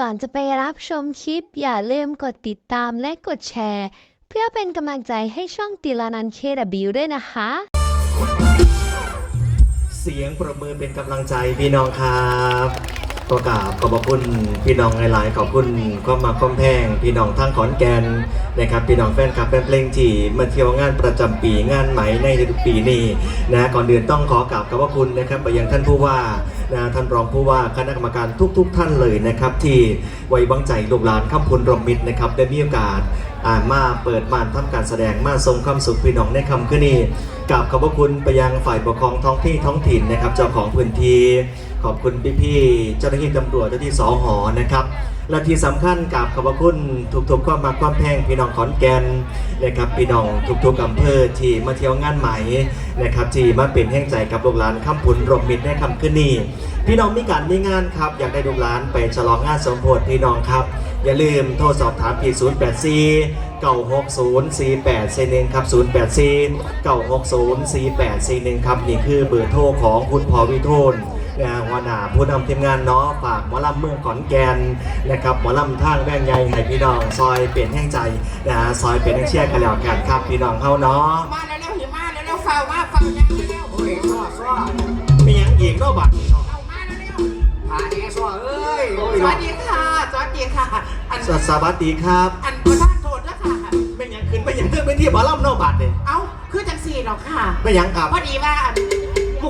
ก่อนจะไปรับชมคลิป อย่าลืมกดติดตามและกดแชร์ เพื่อเป็นกำลังใจให้ช่องติลานันเคดบิวด้วยนะคะ เสียงปรบมือเป็นกำลังใจพี่น้องครับก็กราบขอบพระคุณพี่น้องหลายๆขอบคุณก็มาค้อมแพง พี่น้องทั้งขอนแก่นนะครับพี่น้องแฟนคลับแฟนเพลงที่มาเที่ยวงานประจำปีงานไหมในทุกปีนี้นะก่อนอื่นต้องขอกราบขอบพระคุณนะครับไปยังท่านผู้ว่า นะท่านรองผู้ว่าคณะกรรมการทุก ๆ ท่านเลยนะครับ ที่ไว้วางใจลูกหลานข้ามพลรมมิตรนะครับได้มีโอกาสอ่ามาเปิดม่านทำการแสดงมาทรงความสุขพี่น้องในคำคืนนี้กับขอบพระคุณไปยังฝ่ายปกครองท้องที่ท้องถิ่นนะครับเจ้าของพื้นที่ขอบคุณพี่ๆเจ้าหน้าที่ตำรวจเจ้าหน้าที่สอหอนะครับ และที่สำคัญกับขอบคุณทุกๆความมาความแพงพี่น้องขอนแก่นนะครับพี่น้องทุกๆอำเภอที่มาเที่ยวงานใหม่นะครับที่มาเป็นแห่งใจกับลูกหลานข้ามพุนรมมิตรในคำคืนนี้พี่น้องมีการมีงานครับ อยากได้ลูกหลานไปฉลองงานสมโพธิพี่น้องครับ อย่าลืมโทรสอบถามที่084 960 4841ครับ084 960 4841ครับนี่คือเบอร์โทรของคุณพอวิทูล นะหัวหน้าผู้นำทีมงานเนาะฝากหมอลำเมืองขอนแก่นนะครับหมอลำทางแบ่งใหญ่ให้พี่น้องซอยเปลี่ยนแห่งใจนะซอยเปลี่ยนแห่งเชียร์กันแล้วกันครับพี่น้องเฮาเนาะมาแล้วหิมาแล้วเฝ้ามาเฝ้ายังแล้วโอ้ยซ้อซ้อมีหยังอีกเนาะบัดนี้เนาะเอามาแล้วพาแน่ซ้อเอ้ยสวัสดีค่ะสวัสดีค่ะอันสวัสดีครับ อันประธานโทษนะค่ะไม่ยังขึ้นไม่ยังขึ้นไปที่หมอลำนาะบัดเลยเอ้าคือจังสี่หรอกค่ะไม่ยังครับพอดีว่าอัน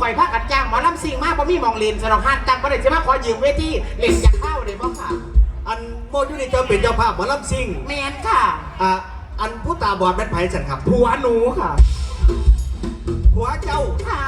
ข่อยภาคกันจ้างหมอลำซิงมากเพราะมีหมองเลนสำหรับห้านจังประเดี๋ยวจะมาขอยืมเวทีเล่นจะเข้าเลยบ่ค่ะอันโมอยูนี่จะเป็นเจ้าภาพหมอลำซิ่งแมนค่ะ อะอันผู้ตาบอดเป็นไผ่สันครับ ผัวหนูค่ะ ผัวเจ้าค่ะ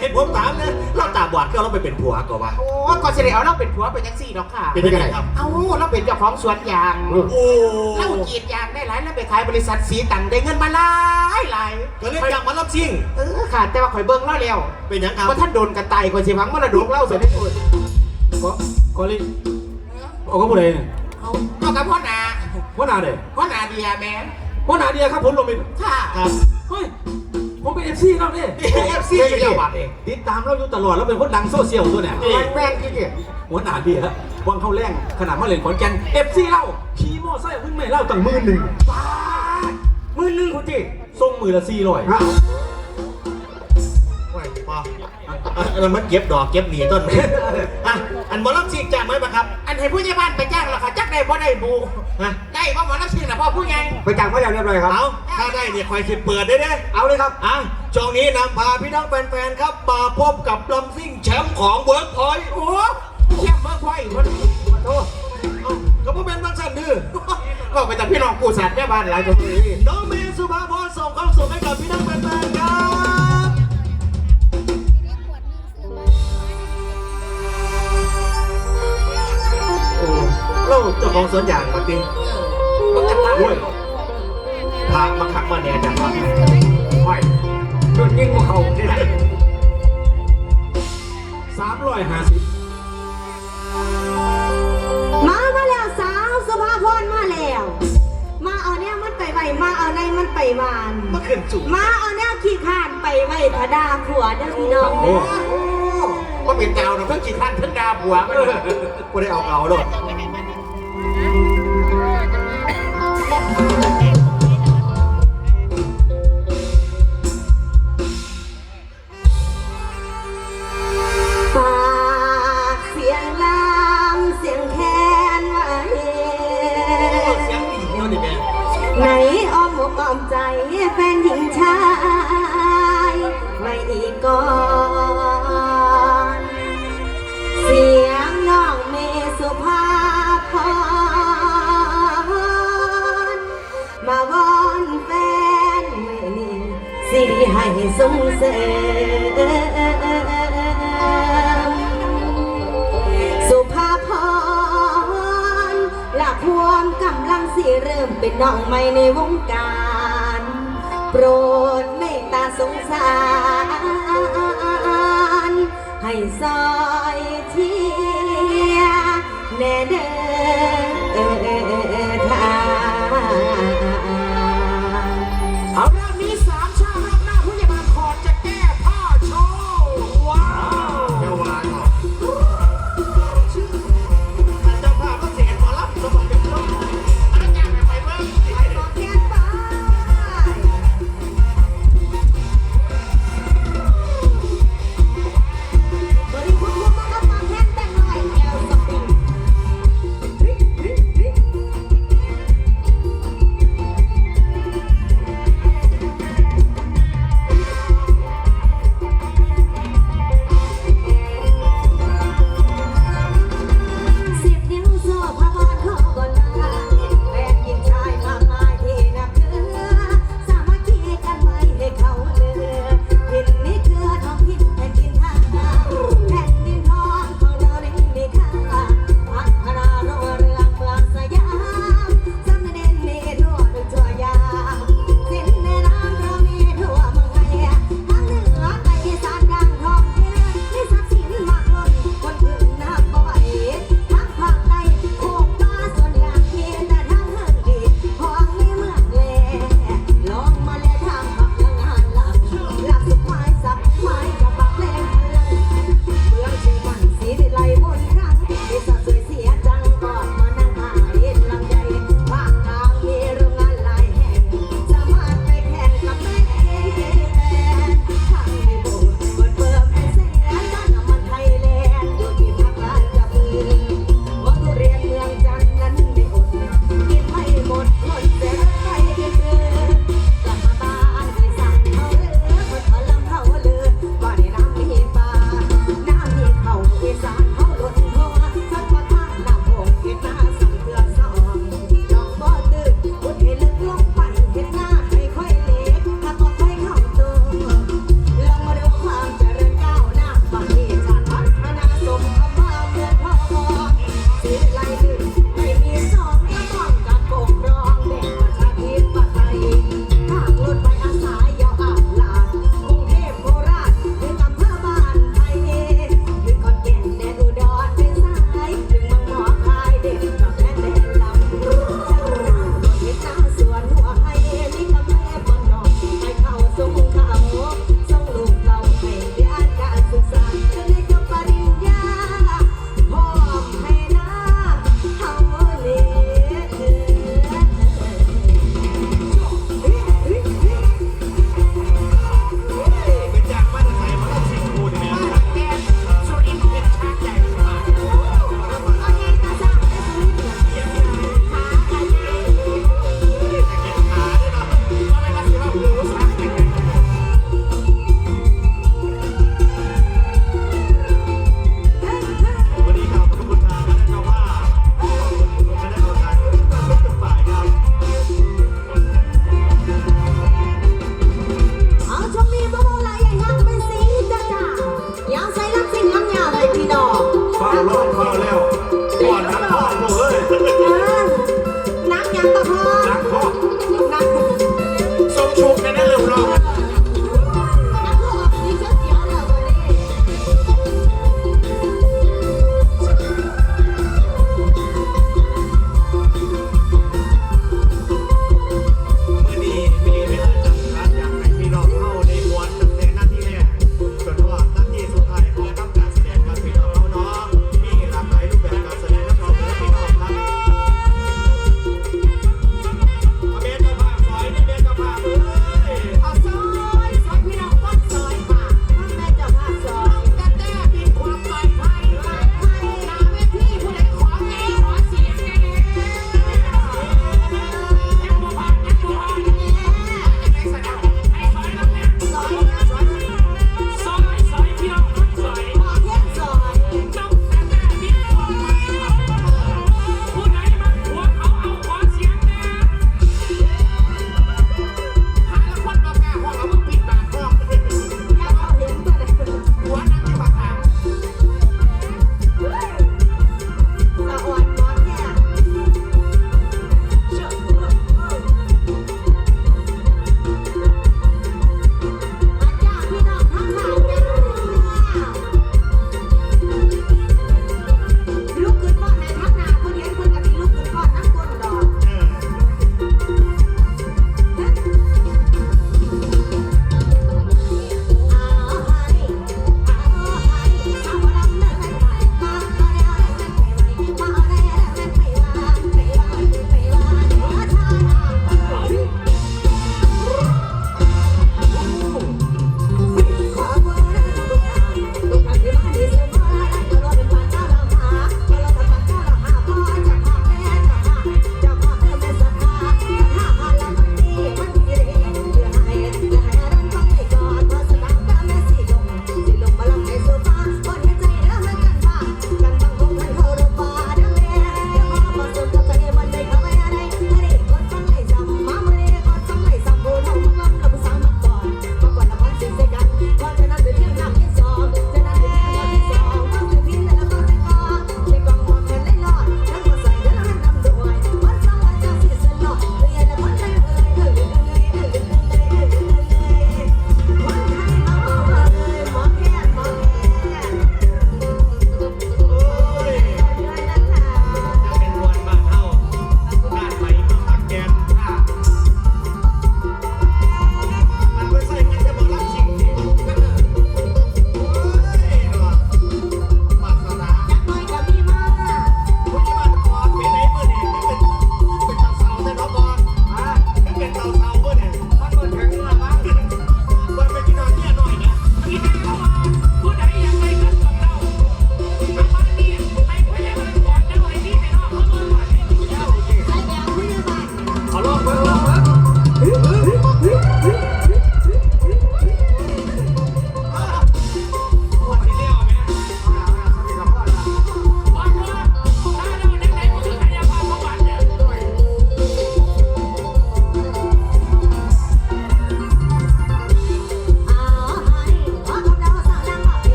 เห็นผมถามนะเราตาบอดก็เราไปเป็นผัวก็ว่า โอ้ก่อนเสได็เอาเราเป็นผัวเป็นจังสี่หรอกค่ะเป็นยังไงครับ เอ้าเราเป็นเจ้าของสวนยางโอ้เล่ากรีดยางได้หลายแล้วไปขายบริษัทสีตังได้เงินมาหลายหลายก็เล่นจากหมอลำซิ่งเออค่ะ แต่ว่าข่อยเบิ้งเล่าแล้วเป็นหยังครับว่าท่านโดนกระต่ายก่อนสิหวังว่าระดกเล่าเสร็จได้คนก็ก็ลิเอาก็พูดเลยเนี่ยเอาเอากับพ่อนาพ่อนาเด้พ่อนาเดียแมนพ่อนาเดียครับผมลงไปค่ะครับเฮ้ย ผมเป็นเอฟซีเราเนี่ยเอฟซีเจ้าบาดเองติดตามเราอยู่ตลอดแล้วเป็นคนดังโซเชียลตัวเนี่ยนี่แม่งที่เนี่ยหัวหน้าเดียวังเข้าแรงขนาดมาเล่นขอนแก่นเอฟซีเราขี่มอไซค์วิ่งไม่เล่าตั้งมือหนึ่งป้าดมือหนึงคุณจิส่งมือละสี่ร้อยโอ้ยพออะอันมันเก็บดอกเก็บหนีต้นอะอันหมอลำซิ่งจ้างไหมปะครับ อันให้ผู้ใหญ่บ้านไปจ้างเหรอคะจักได้บ่ได้บูฮะได้ว่าหมอนักชิงนะพ่อผู้ใหญ่ไปจ้างมาอย่างเรียบร้อยครับเอาถ้า ได้เนี่ยคอยสิเปิดได้เด้เอาเลยครับอะช่วงนี้นำพาพี่น้องแฟนๆครับมาพบกับลำซิ่งแชมป์ของเวิร์กพอยต์โอ้เทียบเมื่อควายคนโอ้ก็เพราะเป็นบางสันดื้อก็ไปจากพี่น้องกูสัตว์แม่บ้านหลายคนเลยน้องเมย์สุภาพรส่งความสุขให้กับพี่น้องแฟนๆครับโอ้เราเจ้าของสวนยางมาติก็ตัดตาด้วย พามาคักมาเนี่ยจังวะไม่โดนยิงหัวเขาได้สามร้อยห้าสิบมามาแล้วสาวสุภาพรมาแล้ว มาเอาเนี่ยมันไปไว้มาเอาในมันไปวาน มาขึ้นจุมาเอาเนี่ยขี้ข้านไปไว้ทดาขัวเด้อพี่น้องเด้อก็เป็นดาวนะเพิ่งกี่ท่านเพิ่งดาวผัวมันเลยกูได้เอาเอาโลดฝ อกใจแฟนหญิงชายไว้อีกก่อน เสียงน้องเมสุภาพรมาวอนแฟนนี่สิให้ส่งเสริมสุภาพรหลักพวมกำลังสิเริ่มเป็นน้องใหม่ในวงการ ปรดเมตตาสงสาร ให้ซอน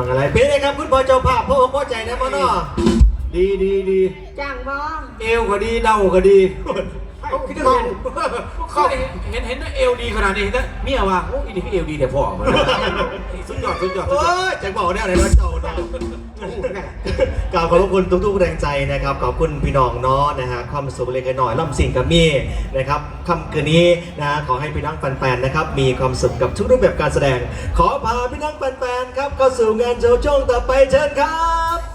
น้องอะไรเป็นไงครับคุณพ่อเจ้าภาพพ่ออกพ่อใจนะพ่อเนาะดีดีดีจ้างบ่เอวก็ดีเน่าก็ดีเขาคิดว่าเห็นเขาเห็นเห็นเห็นเอลดีขนาดนี้นะเมียว่าโอ้ยนี่เอลดีแต่พ่อมาสุดยอดสุดยอดสุดโอ้ยอดยจะบอกเนี่ยอะไรนะเจ้าเนาะ กราบขอบคุณทุกๆแรงใจนะครับ ขอบคุณพี่น้องเนาะนะฮะความสุขเล็กน้อยล่ำสิ่งกับมี่นะครับคำคืนนี้นะฮะขอให้พี่น้องแฟนๆนะครับมีความสุขกับทุกรูปแบบการแสดง ขอพาพี่น้องแฟนๆครับเข้าสู่งานโชว์ช่วงต่อไปเชิญครับ